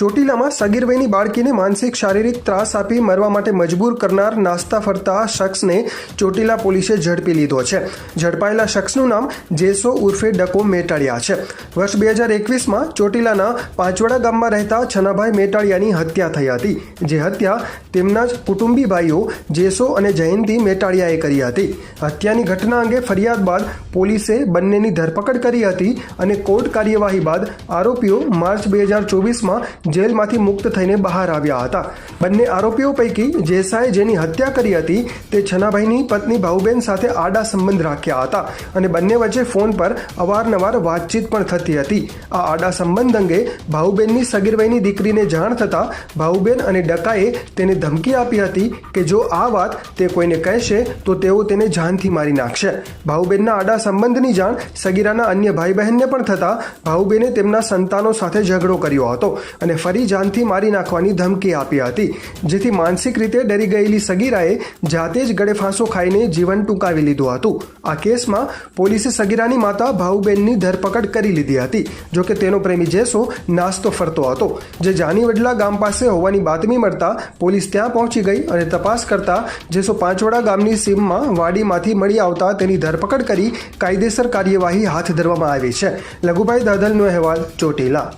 ચોટીલામાં સગીર વયની બાળકીને માનસિક શારીરિક ત્રાસ આપી મરવા માટે મજબૂર કરનાર નાસ્તા ફરતા શખ્સને ચોટીલા પોલીસે ઝડપી લીધો છે. ઝડપાયેલા શખ્સનું નામ જેસો ઉર્ફે ડકો મેટાળિયા છે. વર્ષ બે હજાર એકવીસમાં ચોટીલાના પાંચવાડા ગામમાં રહેતા છનાભાઈ મેટાળિયાની હત્યા થઈ હતી, જે હત્યા તેમના જ કુટુંબી ભાઈઓ જેસો અને જયંતી મેટાળિયાએ કરી હતી. હત્યાની ઘટના અંગે ફરિયાદ બાદ પોલીસે બંનેની ધરપકડ કરી હતી અને કોર્ટ કાર્યવાહી બાદ આરોપીઓ માર્ચ બે હજાર ચોવીસમાં જેલમાંથી મુક્ત થઈને બહાર આવ્યા હતા. બંને આરોપીઓ પૈકી જેસાએ જેની હત્યા કરી હતી તે છનાભાઈની પત્ની ભાઉબેન સાથે આડા સંબંધ રાખ્યા હતા અને બંને વચ્ચે ફોન પર અવારનવાર વાતચીત પણ થતી હતી. આ આડા સંબંધ અંગે ભાઉબેનની સગીરભાઈની દીકરીને જાણ થતાં ભાઉબેન અને ડકાએ તેને ધમકી આપી હતી કે જો આ વાત તે કોઈને કહેશે, તો તેઓ તેને જાનથી મારી નાખશે. ભાઉબેનના આડા સંબંધની જાણ સગીરાના અન્ય ભાઈ બહેનને પણ થતાં ભાઉબેને તેમના સંતાનો સાથે ઝઘડો કર્યો હતો અને ફરી જાનથી મારી નાખવાની ધમકી આપી હતી, જેથી માનસિક રીતે ડરી ગયેલી સગીરાએ જાતે જ ગળે ફાંસો ખાઈને જીવન ટૂંકાવી લીધું હતું. આ કેસમાં પોલીસે સગીરાની માતા ભાઉબેનની ધરપકડ કરી લીધી હતી જોકે તેનો પ્રેમી જેસો નાસ્તો ફરતો હતો. જે જાનીવડલા ગામ પાસે હોવાની બાતમી મળતા પોલીસ ત્યાં પહોંચી ગઈ અને તપાસ કરતા જેસો પાંચવડા ગામની સીમમાં વાડીમાંથી મળી આવતા તેની ધરપકડ કરી કાયદેસર કાર્યવાહી હાથ ધરવામાં આવી છે. લઘુભાઈ દાદલનો અહેવાલ ચોટીલા.